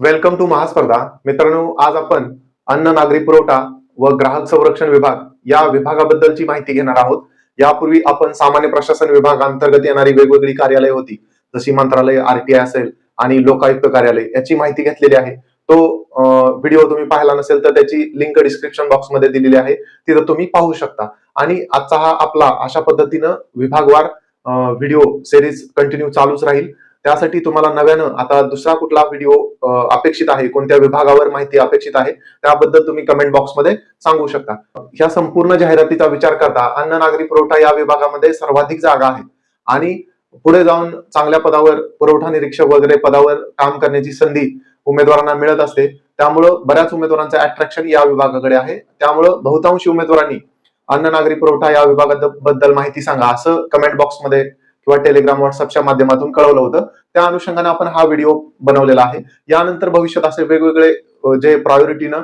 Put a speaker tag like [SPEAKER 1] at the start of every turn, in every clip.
[SPEAKER 1] Welcome to महास्पर्धा मित्रांनो आज आपण अन्न नागरी पुरवठा व ग्राहक संरक्षण विभाग या विभागाबद्दलची माहिती घेणार आहोत. यापूर्वी आपण सामान्य प्रशासन विभाग अंतर्गत येणारी वेगवेगळी कार्यालय होती. जशी मंत्रालय आरटीआय असेल आणि लोकायुक्त कार्यालय याची माहिती घेतलेली आहे. तो व्हिडिओ तुम्ही पाहिला नसेल तर त्याची लिंक डिस्क्रिप्शन बॉक्समध्ये दिलेली आहे. तिथं तुम्ही पाहू शकता. आणि आजचा हा आपला अशा पद्धतीनं विभागवार व्हिडिओ सिरीज कंटिन्यू चालूच राहील. त्यासाठी तुम्हाला नव्यानं आता दुसरा कुठला व्हिडिओ अपेक्षित आहे? कोणत्या विभागावर माहिती अपेक्षित आहे? त्याबद्दल तुम्ही कमेंट बॉक्समध्ये सांगू शकता. ह्या संपूर्ण जाहिरातीचा विचार करता अन्न नागरी पुरवठा या विभागामध्ये सर्वाधिक जागा आहेत. आणि पुढे जाऊन चांगल्या पदावर पुरवठा निरीक्षक वगैरे पदावर काम करण्याची संधी उमेदवारांना मिळत असते. त्यामुळं बऱ्याच उमेदवारांचं अट्रॅक्शन या विभागाकडे आहे. त्यामुळं बहुतांशी उमेदवारांनी अन्न नागरी पुरवठा या विभागाबद्दल माहिती सांगा असं कमेंट बॉक्समध्ये किंवा टेलिग्राम व्हॉट्सअपच्या माध्यमातून कळवलं होतं. त्या अनुषंगाने आपण हा व्हिडिओ बनवलेला आहे. यानंतर भविष्यात असे वेगवेगळे जे प्रायोरिटीनं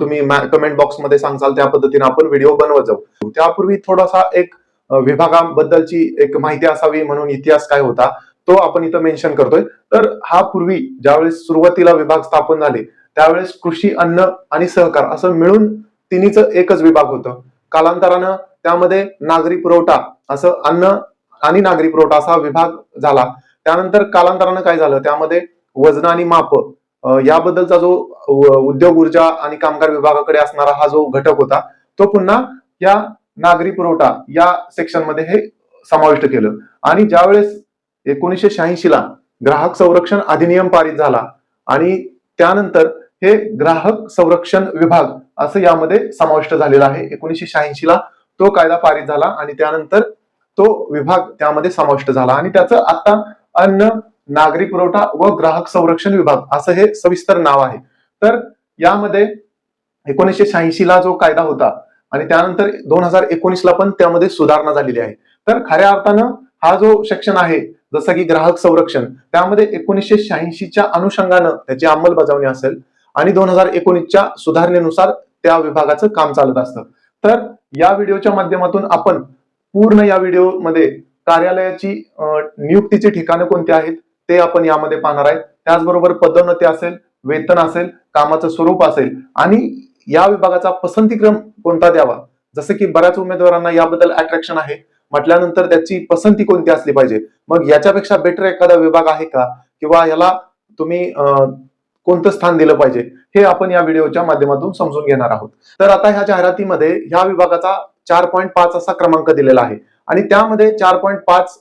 [SPEAKER 1] तुम्ही कमेंट बॉक्समध्ये सांगाल त्या पद्धतीने आपण व्हिडिओ बनवत जाऊ. त्यापूर्वी थोडासा एक विभागाबद्दलची एक माहिती असावी म्हणून इतिहास काय होता तो आपण इथं मेन्शन करतोय. तर हा पूर्वी ज्यावेळेस सुरुवातीला विभाग स्थापन झाले त्यावेळेस कृषी अन्न आणि सहकार असं मिळून तिन्हीच एकच विभाग होतं. कालांतरानं त्यामध्ये नागरी पुरवठा असं अन्न आणि नागरी पुरवठा असा विभाग झाला. त्यानंतर कालांतरानं काय झालं? त्यामध्ये वजन आणि माप याबद्दलचा जो उद्योग ऊर्जा आणि कामगार विभागाकडे असणारा हा जो घटक होता तो पुन्हा या नागरी पुरवठा या सेक्शनमध्ये हे समाविष्ट केलं. आणि ज्यावेळेस एकोणीसशे शहाऐंशी ला ग्राहक संरक्षण अधिनियम पारित झाला आणि त्यानंतर हे ग्राहक संरक्षण विभाग असं यामध्ये समाविष्ट झालेला आहे. एकोणीसशे शहाऐंशी ला तो कायदा पारित झाला आणि त्यानंतर तो विभाग त्यामध्ये समाविष्ट झाला. आणि त्याचं आता अन्न नागरी पुरवठा व ग्राहक संरक्षण विभाग असं हे सविस्तर नाव आहे. तर यामध्ये एकोणीसशे शहाऐंशी ला जो कायदा होता आणि त्यानंतर दोन हजार एकोणीस ला पण त्यामध्ये सुधारणा झालेली आहे. तर खऱ्या अर्थानं हा जो सेक्शन आहे जसं की ग्राहक संरक्षण त्यामध्ये एकोणीसशे शहाऐंशीच्या अनुषंगानं त्याची अंमलबजावणी असेल आणि दोन हजार एकोणीसच्या सुधारणेनुसार त्या विभागाचं काम चालत असतं. तर या व्हिडिओच्या माध्यमातून आपण पूर्ण या व्हिडिओमध्ये कार्यालयाची नियुक्तीची ठिकाणं कोणती आहेत ते आपण यामध्ये पाहणार आहेत. त्याचबरोबर पदोन्नती असेल वेतन असेल कामाचं स्वरूप असेल आणि या विभागाचा पसंतीक्रम कोणता द्यावा? जसं की बऱ्याच उमेदवारांना याबद्दल अट्रॅक्शन आहे. म्हटल्यानंतर त्याची पसंती कोणती असली पाहिजे? मग याच्यापेक्षा बेटर एखादा विभाग आहे का? किंवा याला तुम्ही कोणतं स्थान दिलं पाहिजे? हे आपण या व्हिडिओच्या माध्यमातून समजून घेणार आहोत. तर आता ह्या जाहिरातीमध्ये ह्या विभागाचा चार पॉईंट पाच असा क्रमांक दिलेला आहे. आणि त्यामध्ये चार पॉईंट पाच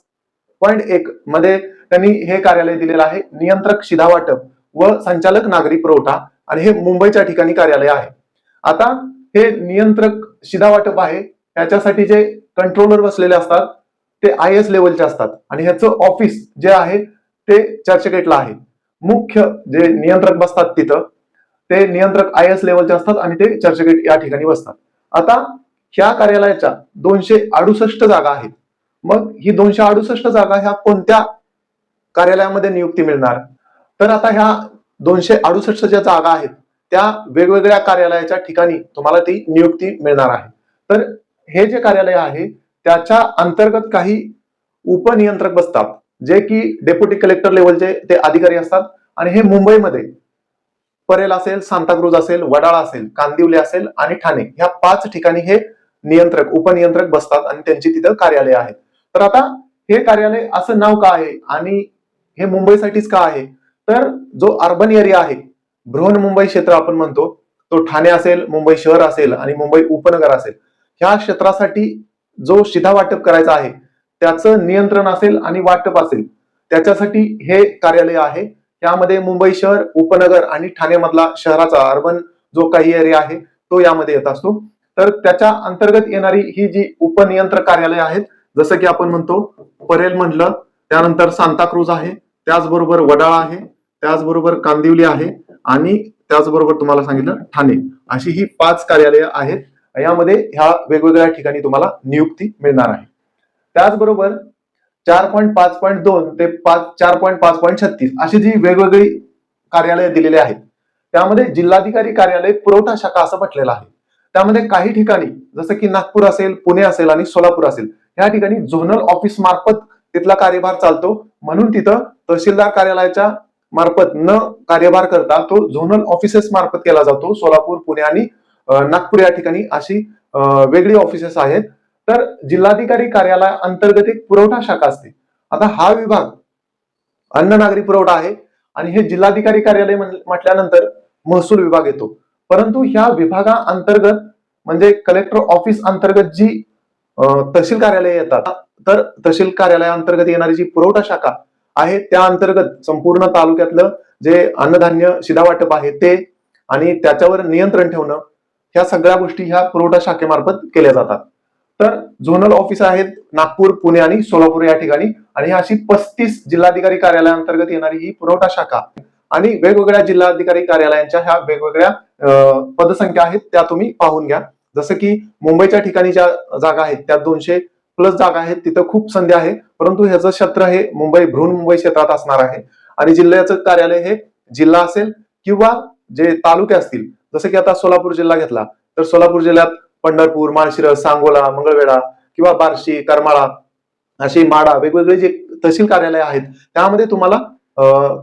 [SPEAKER 1] पॉईंट एक मध्ये त्यांनी हे कार्यालय दिलेलं आहे नियंत्रक शिधा वाटप व संचालक नागरी पुरवठा. आणि हे मुंबईच्या ठिकाणी कार्यालय आहे. आता हे नियंत्रक शिधा वाटप आहे याच्यासाठी जे कंट्रोलर बसलेले असतात ते आय एस लेवलचे असतात. आणि ह्याचं ऑफिस जे आहे ते चर्चगेटला आहे. मुख्य जे नियंत्रक बसतात तिथं ते नियंत्रक आय एस लेवलचे असतात आणि ते चर्चगेट या ठिकाणी बसतात. आता ह्या कार्यालयाच्या दोनशे अडुसष्ट जागा आहेत. मग ही दोनशे अडुसष्ट जागा ह्या कोणत्या कार्यालयामध्ये नियुक्ती मिळणार? तर आता ह्या दोनशे अडुसष्ट ज्या जागा आहेत त्या वेगवेगळ्या कार्यालयाच्या ठिकाणी तुम्हाला ती नियुक्ती मिळणार आहे. तर हे जे कार्यालय आहे त्याच्या अंतर्गत काही उपनियंत्रक बसतात जे की डेप्युटी कलेक्टर लेवलचे ते अधिकारी असतात. आणि हे मुंबईमध्ये परेल असेल सांताक्रूज असेल वडाळा असेल कांदिवले असेल आणि ठाणे. ह्या पाच ठिकाणी हे नियंत्रक उपनियंत्रक बसतात आणि त्यांची तिथं कार्यालय आहेत तर आता हे कार्यालय असं नाव का आहे आणि हे मुंबईसाठीच का आहे? तर जो अर्बन एरिया आहे बृहन मुंबई क्षेत्र आपण म्हणतो तो ठाणे असेल मुंबई शहर असेल आणि मुंबई उपनगर असेल. ह्या क्षेत्रासाठी जो शिधा वाटप करायचा आहे त्याचं नियंत्रण असेल आणि वाटप असेल. त्याच्यासाठी हे कार्यालय आहे. यामध्ये मुंबई शहर उपनगर आणि ठाणे मधला शहराचा अर्बन जो काही एरिया आहे तो यामध्ये येत असतो. तर त्याच्या अंतर्गत येणारी ही जी उपनियंत्रक कार्यालय आहेत जसं की आपण म्हणतो परेल म्हटलं त्यानंतर सांताक्रूज आहे त्याचबरोबर वडाळा आहे त्याचबरोबर कांदिवली आहे आणि त्याचबरोबर तुम्हाला सांगितलं ठाणे. अशी ही पाच कार्यालय आहेत. यामध्ये ह्या वेगवेगळ्या ठिकाणी तुम्हाला नियुक्ती मिळणार आहे. त्याचबरोबर चार पॉईंट पाच पॉईंट दोन ते पाच चार पॉईंट पाच पॉईंट छत्तीस अशी जी वेगवेगळी कार्यालय दिलेली आहेत. त्यामध्ये जिल्हाधिकारी कार्यालय पुरवठा शाखा असं म्हटलेलं आहे. त्यामध्ये काही ठिकाणी जसं की नागपूर असेल पुणे असेल आणि सोलापूर असेल या ठिकाणी झोनल ऑफिस मार्फत तिथला कार्यभार चालतो. म्हणून तिथं तहसीलदार कार्यालयाच्या मार्फत न कार्यभार करता तो झोनल ऑफिसेस मार्फत केला जातो. सोलापूर पुणे आणि नागपूर या ठिकाणी अशी वेगळी ऑफिसेस आहेत. तर जिल्हाधिकारी कार्यालय अंतर्गत एक पुरवठा शाखा असते. आता हा विभाग अन्न नागरी पुरवठा आहे आणि हे जिल्हाधिकारी कार्यालय म्हटल्यानंतर महसूल विभाग येतो. परंतु ह्या विभागा अंतर्गत म्हणजे कलेक्टर ऑफिस अंतर्गत जी तहसील कार्यालय येतात तर तहसील कार्यालयाअंतर्गत येणारी जी पुरवठा शाखा आहे त्या अंतर्गत संपूर्ण तालुक्यातलं जे अन्नधान्य शिधावाटप आहे ते आणि त्याच्यावर नियंत्रण ठेवणं ह्या सगळ्या गोष्टी ह्या पुरवठा शाखेमार्फत केल्या जातात. तर झोनल ऑफिस आहेत नागपूर पुणे आणि सोलापूर या ठिकाणी. आणि अशी पस्तीस जिल्हाधिकारी कार्यालयांतर्गत येणारी ही पुरवठा शाखा आणि वेगवेगळ्या जिल्हाधिकारी कार्यालयांच्या ह्या वेगवेगळ्या पदसंख्या आहेत त्या तुम्ही पाहून घ्या. जसं की मुंबईच्या ठिकाणी ज्या जागा आहेत त्या दोनशे प्लस जागा आहेत तिथं खूप संधी आहे. परंतु ह्याचं क्षेत्र हे मुंबई बृहन्मुंबई क्षेत्रात असणार आहे. आणि जिल्ह्याचं कार्यालय हे जिल्हा असेल किंवा जे तालुके असतील जसं की आता सोलापूर जिल्हा घेतला तर सोलापूर जिल्ह्यात पंढरपूर माळशिरस सांगोला मंगळवेढा किंवा बार्शी करमाळा अशी माडा वेगवेगळे जे तहसील कार्यालय आहेत त्यामध्ये तुम्हाला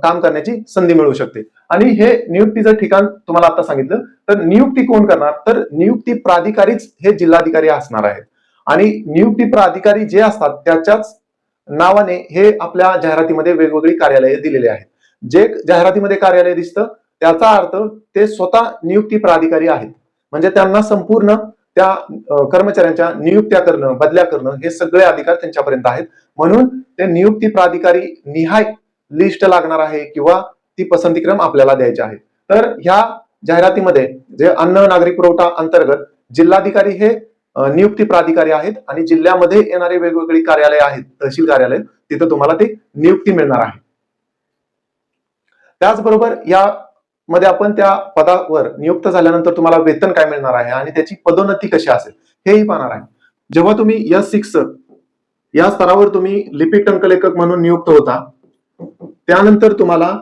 [SPEAKER 1] काम करण्याची संधी मिळू शकते. आणि हे नियुक्तीचं ठिकाण तुम्हाला आता सांगितलं तर नियुक्ती कोण करणार? तर नियुक्ती प्राधिकारीच हे जिल्हाधिकारी असणार आहेत. आणि नियुक्ती प्राधिकारी जे असतात त्याच्याच नावाने हे आपल्या जाहिरातीमध्ये वेगवेगळी कार्यालये दिलेली आहेत. जे जाहिरातीमध्ये कार्यालय दिसतं त्याचा अर्थ ते स्वतः नियुक्ती प्राधिकारी आहेत. म्हणजे त्यांना संपूर्ण त्या कर्मचाऱ्यांच्या नियुक्त्या करणं बदल्या करणं हे सगळे अधिकार त्यांच्यापर्यंत आहेत. म्हणून ते नियुक्ती प्राधिकारी निहाय लिस्ट लागणार आहे किंवा ती पसंतीक्रम आपल्याला द्यायचे आहे तर ह्या जाहिरातीमध्ये जे अन्न नागरी पुरवठा अंतर्गत जिल्हाधिकारी हे नियुक्ती प्राधिकारी आहेत आणि जिल्ह्यामध्ये येणारे वेगवेगळी कार्यालय आहेत तहसील कार्यालय तिथं तुम्हाला ते नियुक्ती मिळणार आहे. त्याचबरोबर या मध्ये आपण त्या पदावर नियुक्त झाल्यानंतर तुम्हाला वेतन काय मिळणार आहे आणि त्याची पदोन्नती कशी असेल हेही पाहणार आहे. जेव्हा तुम्ही एस सिक्स या स्तरावर तुम्ही लिपिक टंकलेखक म्हणून नियुक्त होता त्यानंतर तुम्हाला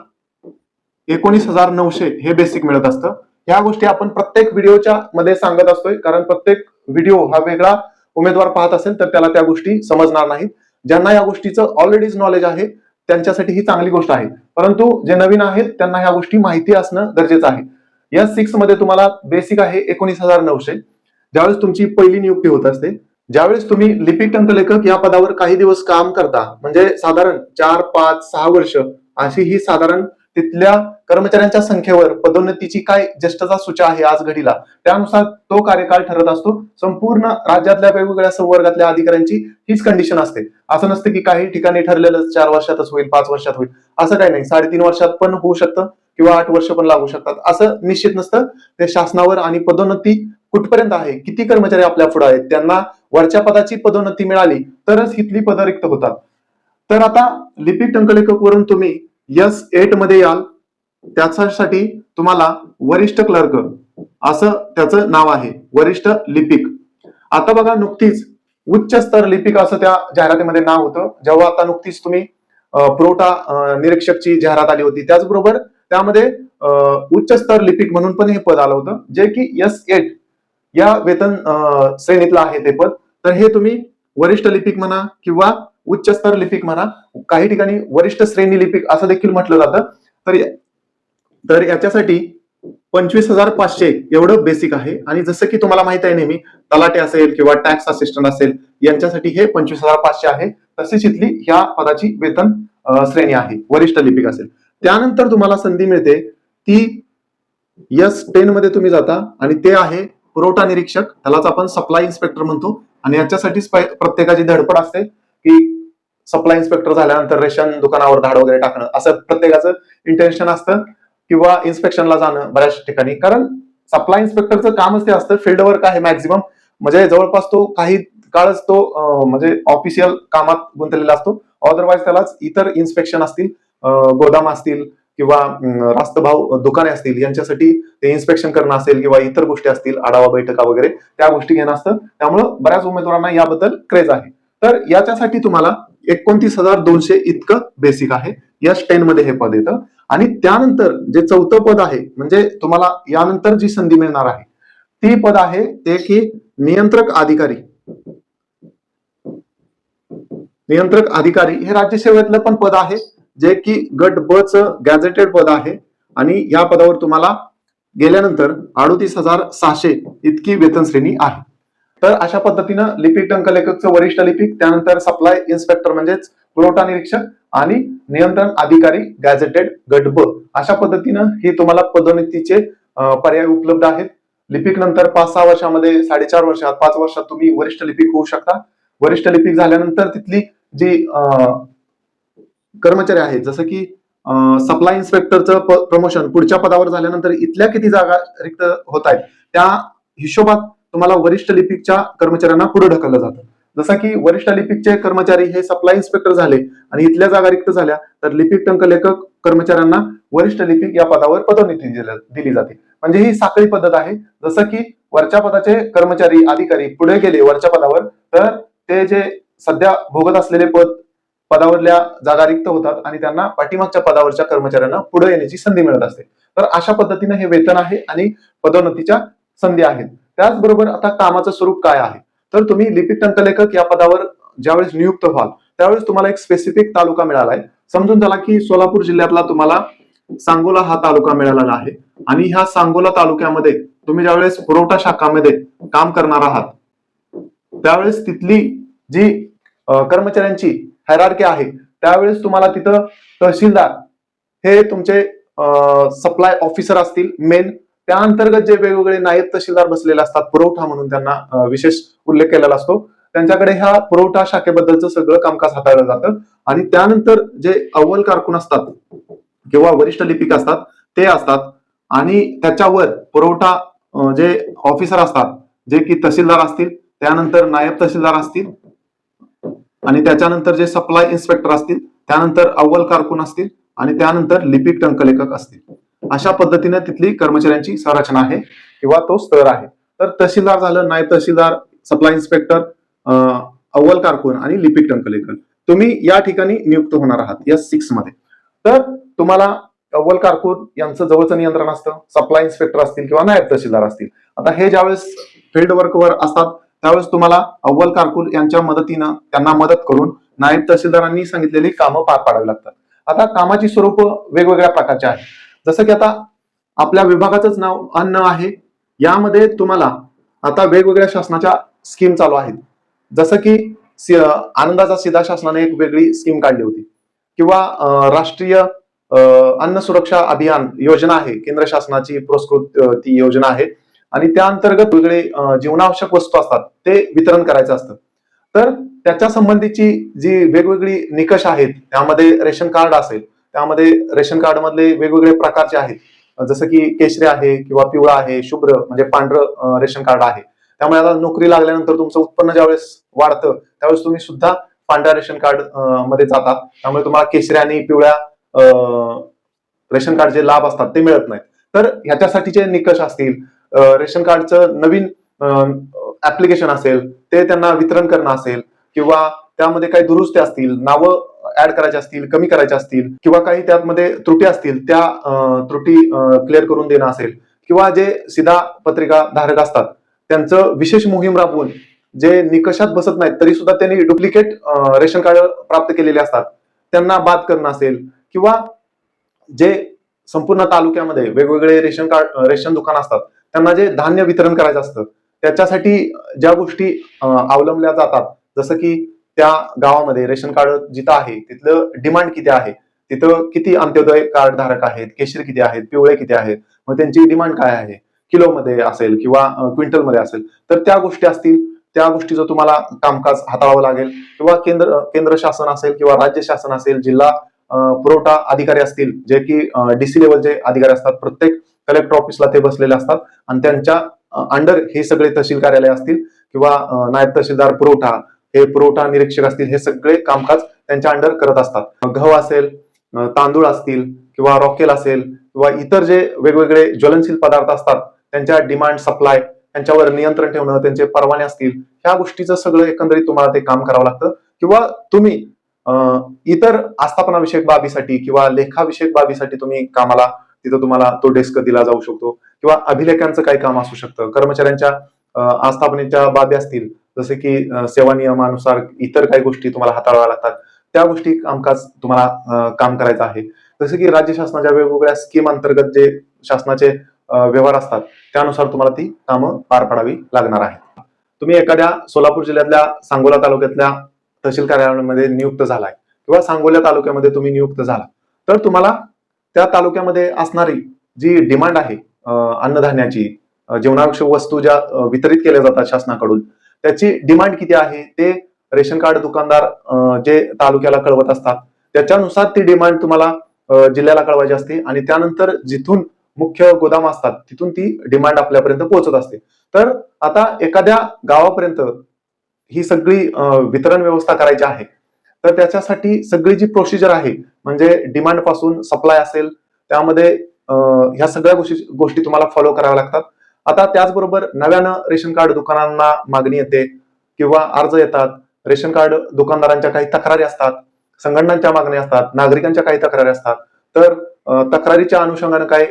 [SPEAKER 1] एकोणीस हजार नऊशे हे बेसिक मिळत असतं. ह्या गोष्टी आपण प्रत्येक व्हिडिओच्या मध्ये सांगत असतोय कारण प्रत्येक व्हिडिओ हा वेगळा उमेदवार पाहत असेल तर त्याला त्या गोष्टी समजणार नाहीत. ज्यांना या गोष्टीचं ऑलरेडीच नॉलेज आहे त्यांच्यासाठी ही चांगली गोष्ट आहे. परंतु जे नवीन आहेत त्यांना ह्या गोष्टी माहिती असणं गरजेचं आहे. या सिक्समध्ये तुम्हाला बेसिक आहे एकोणीस हजार नऊशे. ज्यावेळेस तुमची पहिली नियुक्ती होत असते ज्यावेळेस तुम्ही लिपिक तंत्रलेखक या पदावर काही दिवस काम करता म्हणजे साधारण चार पाच सहा वर्ष अशी ही साधारण तिथल्या कर्मचाऱ्यांच्या संख्येवर पदोन्नतीची काय ज्येष्ठता सूचा आहे आज घडीला? त्यानुसार तो कार्यकाळ ठरत असतो. संपूर्ण राज्यातल्या वेगवेगळ्या संवर्गातल्या अधिकाऱ्यांची हीच कंडिशन असते. असं नसतं की काही ठिकाणी ठरलेलं चार वर्षातच होईल पाच वर्षात होईल. असं काही नाही. साडेतीन वर्षात पण होऊ शकतं किंवा आठ वर्ष पण लागू शकतात. असं निश्चित नसतं. ते शासनावर आणि पदोन्नती कुठपर्यंत आहे? किती कर्मचारी आपल्या पुढे आहेत? त्यांना वरच्या पदाची पदोन्नती मिळाली तरच इथली पद रिक्त होतात. तर आता लिपिक टंकलेखक वरून तुम्ही यस एटमध्ये याल. त्याच्यासाठी तुम्हाला वरिष्ठ क्लर्क असं त्याचं नाव आहे. वरिष्ठ लिपिक. आता बघा नुकतीच उच्च स्तर लिपिक असं त्या जाहिरातीमध्ये नाव होतं. जेव्हा आता नुकतीच तुम्ही पुरवठा निरीक्षकची जाहिरात आली होती. त्याचबरोबर त्यामध्ये उच्च स्तर लिपिक म्हणून पण हे पद आलं होतं. जे की यस एट या वेतन श्रेणीतलं आहे ते पद. तर हे तुम्ही वरिष्ठ लिपिक म्हणा किंवा उच्च स्तर लिपिक म्हणा काही ठिकाणी वरिष्ठ श्रेणी लिपिक असं देखील म्हटलं जातं. तर तर याच्यासाठी पंचवीस हजार पाचशे एवढं बेसिक आहे. आणि जसं की तुम्हाला माहीत आहे नेहमी तलाटे असेल किंवा टॅक्स असिस्टंट असेल यांच्यासाठी हे पंचवीस हजार पाचशे आहे. तसेच इथली ह्या पदाची वेतन श्रेणी आहे. वरिष्ठ लिपिक असेल. त्यानंतर तुम्हाला संधी मिळते. ती यस टेन मध्ये तुम्ही जाता आणि ते आहे पुरवठा निरीक्षक. त्यालाच आपण सप्लाय इन्स्पेक्टर म्हणतो. आणि याच्यासाठी प्रत्येकाची धडपड असते. की सप्लाय इन्स्पेक्टर झाल्यानंतर रेशन दुकानावर धाड वगैरे टाकणं असं प्रत्येकाचं इंटेन्शन असतं किंवा इन्स्पेक्शनला जाणं बऱ्याच ठिकाणी. कारण सप्लाय इन्स्पेक्टरचं कामच ते असतं फील्ड वर्क आहे मॅक्झिमम म्हणजे जवळपास तो काही काळच तो म्हणजे ऑफिशियल कामात गुंतलेला असतो. अदरवाईज त्यालाच इतर इन्स्पेक्शन असतील गोदाम असतील किंवा रास्तभाव दुकाने असतील यांच्यासाठी ते इन्स्पेक्शन करणं असेल किंवा इतर गोष्टी असतील आढावा बैठका वगैरे त्या गोष्टी घेणं असतं. त्यामुळं बऱ्याच उमेदवारांना याबद्दल क्रेज आहे. तर याच्यासाठी तुम्हाला एकोणतीस हजार दोनशे इतकं बेसिक आहे. या टेन मध्ये हे पद येतं. आणि त्यानंतर जे चौथं पद आहे म्हणजे तुम्हाला यानंतर जी संधी मिळणार आहे ती पद आहे ते की नियंत्रक अधिकारी. नियंत्रक अधिकारी हे राज्यसेवेतलं पण पद आहे जे की गट ब च गॅझेटेड पद आहे. आणि या पदावर तुम्हाला गेल्यानंतर अडोतीस हजार सहाशे इतकी वेतन श्रेणी आहे. तर अशा पद्धतीनं लिपिक टंक लेखकचं वरिष्ठ लिपिक त्यानंतर सप्लाय इन्स्पेक्टर म्हणजेच पुरवठा निरीक्षक आणि नियंत्रण अधिकारी गॅझेटेड गटब अशा पद्धतीनं ही तुम्हाला पदोन्नतीचे पर्याय उपलब्ध आहेत. लिपिक नंतर पाच सहा वर्षामध्ये साडेचार वर्षात पाच वर्षात तुम्ही वरिष्ठ लिपिक होऊ शकता. वरिष्ठ लिपिक झाल्यानंतर तिथली जी कर्मचारी आहेत जसं की सप्लाय इन्स्पेक्टरचं प्रमोशन पुढच्या पदावर झाल्यानंतर इथल्या किती जागा रिक्त होत आहेत त्या हिशोबात तुम्हाला वरिष्ठ लिपिकच्या कर्मचाऱ्यांना पुढे ढकललं जातं. जसं की वरिष्ठ लिपिकचे कर्मचारी हे सप्लाय इन्स्पेक्टर झाले आणि इथल्या जागा रिक्त झाल्या तर लिपिक टंक लेखक कर्मचाऱ्यांना वरिष्ठ लिपिक या पदावर पदोन्नती दिली जाते. म्हणजे ही साखळी पद्धत आहे. जसं की वरच्या पदाचे कर्मचारी अधिकारी पुढे गेले वरच्या पदावर तर ते जे सध्या भोगत असलेले पद पदावरल्या जागा रिक्त होतात आणि त्यांना पाठीमागच्या पदावरच्या कर्मचाऱ्यांना पुढे येण्याची संधी मिळत असते. तर अशा पद्धतीने हे वेतन आहे आणि पदोन्नतीच्या संधी आहेत. त्याचबरोबर आता कामाचं स्वरूप काय आहे? तर तुम्ही लिपिक तंत्रलेखक या पदावर ज्यावेळेस नियुक्त व्हाल त्यावेळेस तुम्हाला एक स्पेसिफिक तालुका मिळालाय समजून झाला की सोलापूर जिल्ह्यातला तुम्हाला सांगोला हा तालुका मिळालेला आहे. आणि ह्या सांगोला तालुक्यामध्ये तुम्ही ज्यावेळेस पुरवठा शाखामध्ये काम करणार आहात त्यावेळेस तिथली जी कर्मचाऱ्यांची हैरारकी आहे त्यावेळेस तुम्हाला तिथं तहसीलदार हे तुमचे सप्लाय ऑफिसर असतील मेन त्या अंतर्गत जे वेगवेगळे नायब तहसीलदार बसलेले असतात पुरवठा म्हणून त्यांना विशेष उल्लेख केलेला असतो. त्यांच्याकडे ह्या पुरवठा शाखेबद्दलचं सगळं कामकाज हाताळलं जातं. आणि त्यानंतर जे अव्वल कारकून असतात किंवा वरिष्ठ लिपिक असतात ते असतात. आणि त्याच्यावर पुरवठा जे ऑफिसर असतात जे की तहसीलदार असतील त्यानंतर नायब तहसीलदार असतील आणि त्याच्यानंतर जे सप्लाय इन्स्पेक्टर असतील त्यानंतर अव्वल कारकून असतील आणि त्यानंतर लिपिक टंकलेखक असतील. अशा पद्धतीने तिथली कर्मचाऱ्यांची संरचना आहे किंवा तो स्तर आहे. तर तहसीलदार झालं नायब तहसीलदार सप्लाय इन्स्पेक्टर अव्वल कारकून आणि लिपिक टंकलेकर. तुम्ही या ठिकाणी नियुक्त होणार आहात या सिक्समध्ये. तर तुम्हाला अव्वल कारकून यांचं जवळचं नियंत्रण असतं सप्लाय इन्स्पेक्टर असतील किंवा नायब तहसीलदार असतील. आता हे ज्यावेळेस फील्ड वर्कवर असतात त्यावेळेस तुम्हाला अव्वल कारकून यांच्या मदतीनं त्यांना मदत करून नायब तहसीलदारांनी सांगितलेली कामं पार पाडावी लागतात. आता कामाची स्वरूप वेगवेगळ्या प्रकारची आहेत. जसं की आता आपल्या विभागाचंच नाव अन्न आहे यामध्ये तुम्हाला आता वेगवेगळ्या शासनाच्या स्कीम चालू आहेत. जसं की आनंदाचा सीधा शासनाने एक वेगळी स्कीम काढली होती. किंवा राष्ट्रीय अन्न सुरक्षा अभियान योजना आहे केंद्र शासनाची पुरस्कृत ती योजना आहे. आणि त्या अंतर्गत वेगळे जीवनावश्यक वस्तू असतात ते वितरण करायचं असतं. तर त्याच्या संबंधीची जी वेगवेगळी निकष आहेत त्यामध्ये रेशन कार्ड असेल त्यामध्ये रेशन कार्ड मधले वेगवेगळे प्रकारचे आहेत जसं की केशरी आहे किंवा पिवळा आहे शुभ्र म्हणजे पांढरं रेशन कार्ड आहे. त्यामुळे आता नोकरी लागल्यानंतर तुमचं उत्पन्न ज्यावेळेस वाढतं त्यावेळेस तुम्ही सुद्धा पांढऱ्या रेशन कार्डमध्ये जाता त्यामुळे तुम्हाला केशऱ्या आणि पिवळ्या रेशन रेशन कार्डचे लाभ असतात ते मिळत नाहीत. तर ह्याच्यासाठीचे निकष असतील रेशन कार्डचं नवीन ऍप्लिकेशन असेल ते त्यांना वितरण करणं असेल किंवा त्यामध्ये काही दुरुस्ती असतील नावं ऍड करायचे असतील कमी करायचे असतील किंवा काही त्यामध्ये त्रुटी असतील त्या त्रुटी क्लिअर करून देणं असेल किंवा जे सीधा पत्रिका धारक असतात त्यांचं विशेष मोहीम राबवून जे निकषात बसत नाहीत तरी सुद्धा त्यांनी डुप्लिकेट रेशन कार्ड प्राप्त केलेले असतात. त्यांना बाद करणं असेल किंवा जे संपूर्ण तालुक्यामध्ये वेगवेगळे रेशन कार्ड रेशन दुकान असतात त्यांना जे धान्य वितरण करायचं असतं त्याच्यासाठी ज्या गोष्टी अवलंबल्या जातात जसं की त्या गावामध्ये रेशन कार्ड जिथं आहे तिथलं डिमांड किती आहे? तिथं किती अंत्योदय कार्ड धारक आहेत? केशर किती आहेत? पिवळे किती आहेत? मग त्यांची डिमांड काय आहे? किलोमध्ये असेल किंवा क्विंटलमध्ये असेल. तर त्या गोष्टी असतील. त्या गोष्टीचं तुम्हाला कामकाज हाताळावं लागेल. किंवा केंद्र केंद्र शासन असेल किंवा राज्य शासन असेल जिल्हा पुरवठा अधिकारी असतील जे की डीसी लेवलचे अधिकारी असतात. प्रत्येक कलेक्टर ऑफिसला ते बसलेले असतात. आणि त्यांच्या अंडर हे सगळे तहसील कार्यालय असतील किंवा नायब तहसीलदार पुरवठा हे पुरवठा निरीक्षक असतील हे सगळे कामकाज त्यांच्या अंडर करत असतात. गहू असेल तांदूळ असतील किंवा रॉकेल असेल किंवा इतर जे वेगवेगळे ज्वलनशील पदार्थ असतात त्यांच्या डिमांड सप्लाय त्यांच्यावर नियंत्रण ठेवणं त्यांचे परवाने असतील ह्या गोष्टीचं सगळं एकंदरीत तुम्हाला ते काम करावं लागतं. किंवा तुम्ही इतर आस्थापनाविषयक बाबीसाठी किंवा लेखाविषयक बाबीसाठी तुम्ही कामाला तिथं तुम्हाला तो डेस्क दिला जाऊ शकतो. किंवा अभिलेखांचं काही काम असू शकतं. कर्मचाऱ्यांच्या आस्थापनेच्या बाबी असतील जसे की सेवा नियमानुसार इतर काही गोष्टी तुम्हाला हाताळाव्या लागतात त्या गोष्टी कामकाज तुम्हाला काम करायचं आहे. जसं की राज्य शासनाच्या वेगवेगळ्या स्कीम अंतर्गत जे शासनाचे व्यवहार असतात त्यानुसार तुम्हाला ती कामं पार पाडावी लागणार आहेत. तुम्ही एखाद्या सोलापूर जिल्ह्यातल्या सांगोला तालुक्यातल्या तहसील कार्यालयामध्ये नियुक्त झालाय किंवा सांगोला तालुक्यामध्ये तुम्ही नियुक्त झाला तर तुम्हाला त्या तालुक्यामध्ये असणारी जी डिमांड आहे अन्नधान्याची जीवनावश्यक वस्तू ज्या वितरित केल्या जातात शासनाकडून त्याची डिमांड किती आहे? ते रेशन कार्ड दुकानदार जे तालुक्याला कळवत असतात त्याच्यानुसार ती डिमांड तुम्हाला जिल्ह्याला कळवायची असते आणि त्यानंतर जिथून मुख्य गोदाम असतात तिथून ती डिमांड आपल्यापर्यंत पोहोचत असते. तर आता एखाद्या गावापर्यंत ही सगळी वितरण व्यवस्था करायची आहे तर त्याच्यासाठी सगळी जी प्रोसिजर आहे म्हणजे डिमांडपासून सप्लाय असेल त्यामध्ये ह्या सगळ्या गोष्टी गोष्टी तुम्हाला फॉलो कराव्या लागतात. आता त्याचबरोबर नव्यानं रेशन कार्ड दुकानांना मागणी येते किंवा अर्ज येतात. रेशन कार्ड दुकानदारांच्या काही तक्रारी असतात संघटनांच्या मागण्या असतात नागरिकांच्या काही तक्रारी असतात. तर तक्रारीच्या अनुषंगाने काही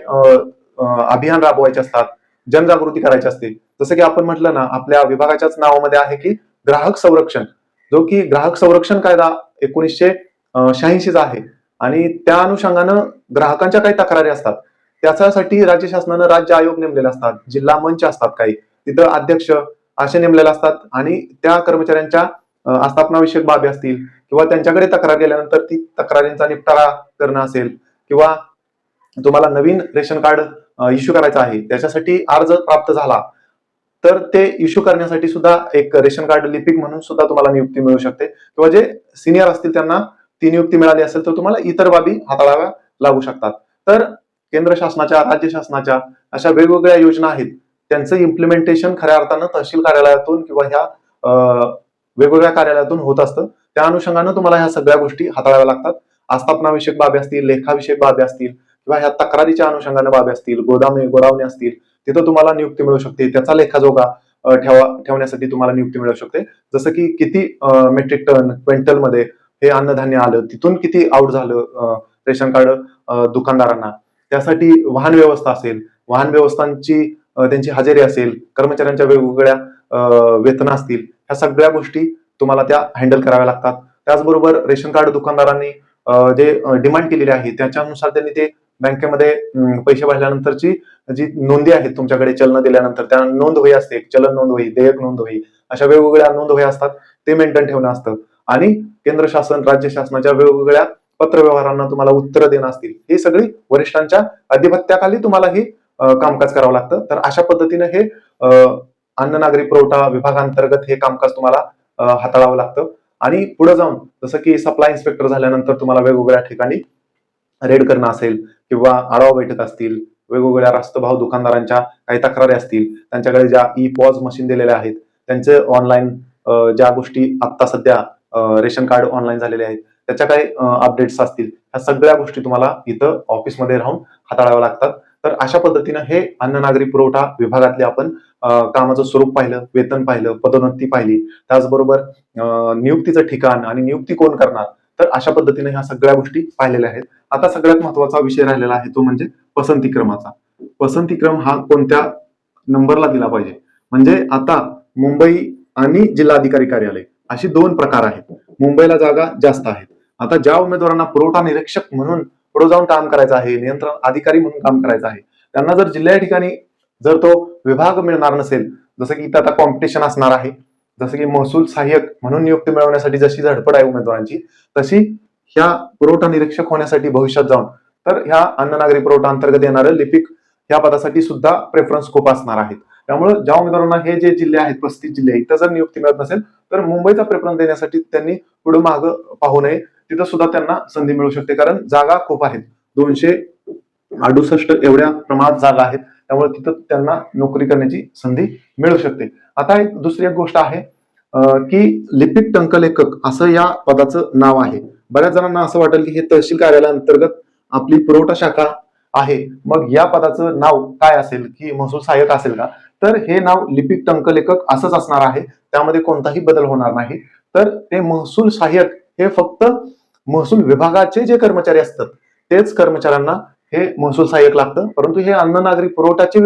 [SPEAKER 1] अभियान राबवायचे असतात जनजागृती करायची असते. जसं की आपण म्हटलं ना आपल्या विभागाच्याच नावामध्ये आहे की ग्राहक संरक्षण. जो की ग्राहक संरक्षण कायदा एकोणीसशे शहाऐंशीचा आहे. आणि त्या अनुषंगानं ग्राहकांच्या काही तक्रारी असतात. त्याच्यासाठी राज्य शासनानं राज्य आयोग नेमलेले असतात जिल्हा मंच असतात काही. तिथं अध्यक्ष असे नेमलेले असतात आणि त्या कर्मचाऱ्यांच्या आस्थापनाविषयक बाबी असतील किंवा त्यांच्याकडे तक्रार गेल्यानंतर ती तक्रारींचा निपटारा करणं असेल किंवा तुम्हाला नवीन रेशन कार्ड इश्यू करायचं आहे त्याच्यासाठी अर्ज प्राप्त झाला तर ते इश्यू करण्यासाठी सुद्धा एक रेशन कार्ड लिपिक म्हणून सुद्धा तुम्हाला नियुक्ती मिळू शकते. किंवा जे सिनियर असतील त्यांना ती नियुक्ती मिळाली असेल तर तुम्हाला इतर बाबी हाताळाव्या लागू शकतात. तर केंद्र शासनाच्या राज्य शासनाच्या अशा वेगवेगळ्या योजना आहेत. त्यांचं इम्प्लिमेंटेशन खऱ्या अर्थानं तहसील कार्यालयातून किंवा ह्या वेगवेगळ्या कार्यालयातून होत असतं. त्या अनुषंगानं तुम्हाला ह्या सगळ्या गोष्टी हाताळाव्या लागतात. आस्थापनाविषयक बाबी असतील लेखाविषयक बाबी असतील किंवा ह्या तक्रारीच्या अनुषंगानं बाबी असतील गोदामे गोडावणे असतील तिथं तुम्हाला नियुक्ती मिळू शकते. त्याचा लेखाजोगा ठेवा ठेवण्यासाठी तुम्हाला नियुक्ती मिळू शकते. जसं की किती मेट्रिक टन क्विंटलमध्ये हे अन्नधान्य आलं तिथून किती आउट झालं रेशन कार्ड दुकानदारांना. त्यासाठी वाहन व्यवस्था असेल वाहन व्यवस्थांची त्यांची हजेरी असेल कर्मचाऱ्यांच्या वेगवेगळ्या वेतन असतील ह्या सगळ्या गोष्टी तुम्हाला त्या हँडल कराव्या लागतात. त्याचबरोबर रेशन कार्ड दुकानदारांनी जे डिमांड केलेली आहे त्याच्यानुसार त्यांनी ते बँकेमध्ये पैसे भरल्यानंतरची जी नोंदी आहेत तुमच्याकडे चलन दिल्यानंतर त्या नोंद वही असते चलन नोंद वही देयक नोंद वही अशा वेगवेगळ्या नोंद वही असतात ते मेंटेन ठेवणं असतं. आणि केंद्र शासन राज्य शासनाच्या वेगवेगळ्या पत्र व्यवहारांना तुम्हाला उत्तर देणं असतील हे सगळी वरिष्ठांच्या अधिपत्याखाली तुम्हाला ही कामकाज करावं लागतं. तर अशा पद्धतीने हे अं, अन्न नागरी पुरवठा विभागांतर्गत हे कामकाज तुम्हाला हाताळावं लागतं. आणि पुढे जाऊन जसं की सप्लाय इन्स्पेक्टर झाल्यानंतर तुम्हाला वेगवेगळ्या ठिकाणी रेड करणं असेल किंवा आढावा बैठक असतील वेगवेगळ्या रास्तभाव दुकानदारांच्या काही तक्रारी असतील त्यांच्याकडे ज्या ई पॉज मशीन दिलेल्या आहेत त्यांचे ऑनलाईन ज्या गोष्टी आत्ता सध्या रेशन कार्ड ऑनलाईन झालेले आहेत त्याच्या काही अपडेट्स असतील ह्या सगळ्या गोष्टी तुम्हाला इथं ऑफिसमध्ये राहून हाताळाव्या लागतात. तर अशा पद्धतीनं हे अन्न नागरी पुरवठा विभागातले आपण कामाचं स्वरूप पाहिलं वेतन पाहिलं पदोन्नती पाहिली. त्याचबरोबर अं, नियुक्तीचं ठिकाण आणि नियुक्ती कोण करणार तर अशा पद्धतीने ह्या सगळ्या गोष्टी पाहिलेल्या आहेत. आता सगळ्यात महत्त्वाचा विषय राहिलेला आहे तो म्हणजे पसंती क्रमाचा. पसंती क्रम हा कोणत्या नंबरला दिला पाहिजे? म्हणजे आता मुंबई आणि जिल्हाधिकारी कार्यालय अशी दोन प्रकार आहेत. मुंबईला जागा जास्त आहेत. आता ज्या उमेदवारांना पुरवठा निरीक्षक म्हणून पुढे जाऊन काम करायचं आहे नियंत्रण अधिकारी म्हणून काम करायचं आहे त्यांना जर जिल्ह्या ठिकाणी जर तो विभाग मिळणार नसेल जसं की इथं आता कॉम्पिटिशन असणार आहे जसं की महसूल सहाय्यक म्हणून नियुक्ती मिळवण्यासाठी जशी धडपड आहे उमेदवारांची तशी ह्या पुरवठा निरीक्षक होण्यासाठी भविष्यात जाऊन तर ह्या अन्न नागरी पुरवठा अंतर्गत येणारं लिपिक ह्या पदासाठी सुद्धा प्रेफरन्स खूप असणार आहेत. त्यामुळे ज्या उमेदवारांना हे जे जिल्हे आहेत पस्तीस जिल्हे इथं जर नियुक्ती मिळत नसेल तर मुंबईचा प्रेफरन्स देण्यासाठी त्यांनी पुढे मागं पाहू नये. तिथं सुद्धा त्यांना संधी मिळू शकते. कारण जागा खूप आहेत. दोनशे अडुसष्ट एवढ्या प्रमाणात जागा आहेत. त्यामुळे तिथं त्यांना नोकरी करण्याची संधी मिळू शकते. आता एक दुसरी एक गोष्ट आहे की लिपिक टंकलेखक असं या पदाचं नाव आहे. बऱ्याच जणांना असं वाटेल की हे तहसील कार्यालयाअंतर्गत आपली पुरवठा शाखा आहे. मग या पदाचं नाव काय असेल? की महसूल सहाय्यक असेल का? तर हे नाव लिपिक टंकलेखक असंच असणार आहे. त्यामध्ये कोणताही बदल होणार नाही. तर ते महसूल सहाय्यक हे फक्त महसूल विभागाचे जे कर्मचारी असतात तेच कर्मचाऱ्यांना हे महसूल सहाय्यक लागतं. परंतु हे अन्न नागरी पुरवठाचे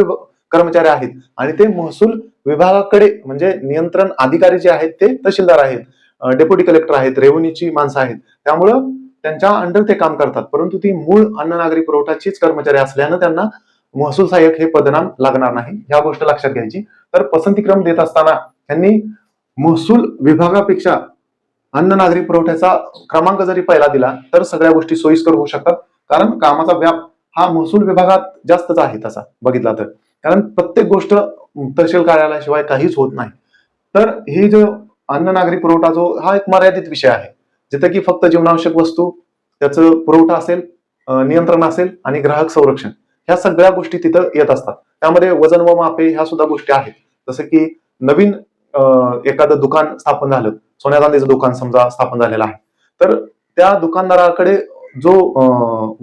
[SPEAKER 1] कर्मचारी आहेत आणि ते महसूल विभागाकडे म्हणजे नियंत्रण अधिकारी जे आहेत ते तहसीलदार आहेत डेप्युटी कलेक्टर आहेत रेव्हन्यूची माणसं आहेत. त्यामुळं त्यांच्या अंडर ते काम करतात. परंतु ती मूळ अन्न नागरी पुरवठाचीच कर्मचारी असल्यानं त्यांना महसूल सहाय्यक हे पदनाम लागणार नाही. ह्या गोष्ट लक्षात घ्यायची. तर पसंतीक्रम देत असताना त्यांनी महसूल विभागापेक्षा अन्न नागरी पुरवठ्याचा क्रमांक जरी पहिला दिला तर सगळ्या गोष्टी सोयीस्कर होऊ शकतात. कारण कामाचा व्याप हा महसूल विभागात जास्तच आहे तसा बघितला तर. कारण प्रत्येक गोष्ट तहसील कार्यालयाशिवाय काहीच होत नाही. तर हे जो अन्न नागरी पुरवठा जो हा एक मर्यादित विषय आहे. जिथे की फक्त जीवनावश्यक वस्तू त्याचं पुरवठा असेल नियंत्रण असेल आणि ग्राहक संरक्षण ह्या सगळ्या गोष्टी तिथं येत असतात. त्यामध्ये वजन व मापे ह्या सुद्धा गोष्टी आहेत. जसं की नवीन एखादं दुकान स्थापन झालं सोन्या चांदीचं दुकान समजा स्थापन झालेलं आहे. तर त्या दुकानदाराकडे जो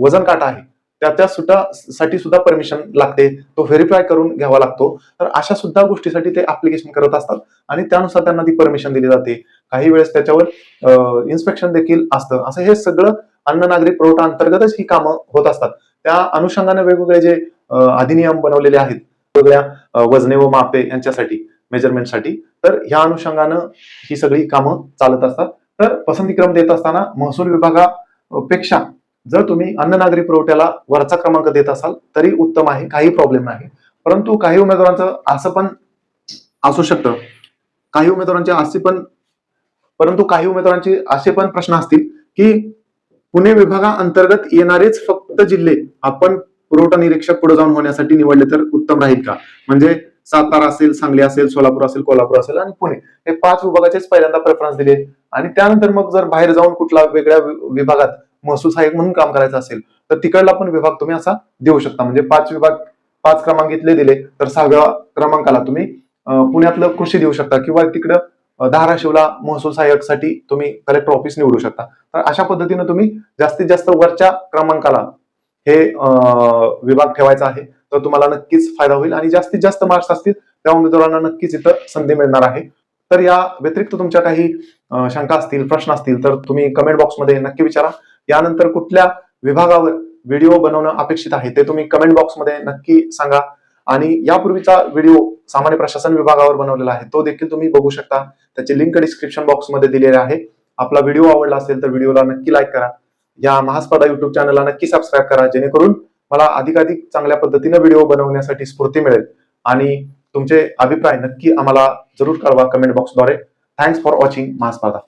[SPEAKER 1] वजन काटा आहे त्या त्या सुद्धा साठी सुद्धा परमिशन लागते. तो व्हेरीफाय करून घ्यावा लागतो. तर अशा सुद्धा गोष्टीसाठी ते ऍप्लिकेशन करत असतात आणि त्यानुसार त्यांना ती परमिशन दिली जाते. काही वेळेस त्याच्यावर इन्स्पेक्शन देखील असतं. असं हे सगळं अन्न नागरी पुरवठा अंतर्गतच ही कामं होत असतात. त्या अनुषंगाने वेगवेगळे जे अधिनियम बनवलेले आहेत वेगवेगळ्या वजने व मापे यांच्यासाठी. मेजरमेंटसाठी तर ह्या अनुषंगानं ही सगळी कामं चालत असतात. तर पसंतीक्रम देत असताना महसूल विभागापेक्षा जर तुम्ही अन्न नागरी पुरवठ्याला वरचा क्रमांक देत असाल तरी उत्तम आहे काही प्रॉब्लेम नाही. परंतु काही उमेदवारांचं असं पण असू शकतं. काही उमेदवारांचे असे पण परंतु काही उमेदवारांचे असे पण प्रश्न असतील की पुणे विभागा अंतर्गत येणारेच फक्त जिल्हे आपण पुरवठा निरीक्षक पुढे जाऊन होण्यासाठी निवडले तर उत्तम राहील का? म्हणजे सातारा असेल सांगली असेल सोलापूर असेल कोल्हापूर असेल आणि पुणे. हे पाच विभागाचेच पहिल्यांदा प्रेफरन्स दिले. आणि त्यानंतर मग जर बाहेर जाऊन कुठला वेगळ्या विभागात महसूल सहाय्यक म्हणून काम करायचं असेल तर तिकडला पण विभाग तुम्ही असा देऊ शकता. म्हणजे पाच विभाग पाच क्रमांक इथले दिले तर सहाव्या क्रमांकाला तुम्ही पुण्यातलं कृषी देऊ शकता किंवा तिकडं धाराशिवला महसूल सहाय्यकसाठी तुम्ही कलेक्टर ऑफिस निवडू शकता. तर अशा पद्धतीनं तुम्ही जास्तीत जास्त वरच्या क्रमांकाला हे विभाग ठेवायचा आहे. तर तुम्हाला नक्कीच फायदा होईल आणि जास्तीत जास्त मार्क्स असतील त्या उमेदवारांना नक्कीच इथं संधी मिळणार आहे. तर या व्यतिरिक्त तुमच्या काही शंका असतील प्रश्न असतील तर तुम्ही कमेंट बॉक्समध्ये नक्की विचारा. यानंतर कुठल्या विभागावर व्हिडिओ बनवणं अपेक्षित आहे ते तुम्ही कमेंट बॉक्समध्ये नक्की सांगा. आणि यापूर्वीचा व्हिडिओ सामान्य प्रशासन विभागावर बनवलेला आहे तो देखील तुम्ही बघू शकता. त्याची लिंक डिस्क्रिप्शन बॉक्समध्ये दिलेली आहे. आपला व्हिडिओ आवडला असेल तर व्हिडिओला नक्की लाईक करा. या महास्पर्धा युट्यूब चॅनलला नक्की सबस्क्राईब करा जेणेकरून मला अधिकाधिक चांगल्या पद्धतीने व्हिडिओ बनवण्यासाठी स्फूर्ती मिळेल. आणि तुमचे अभिप्राय नक्की आम्हाला जरूर कळवा कमेंट बॉक्सद्वारे थँक्स फॉर वॉचिंग महास्पर्धा.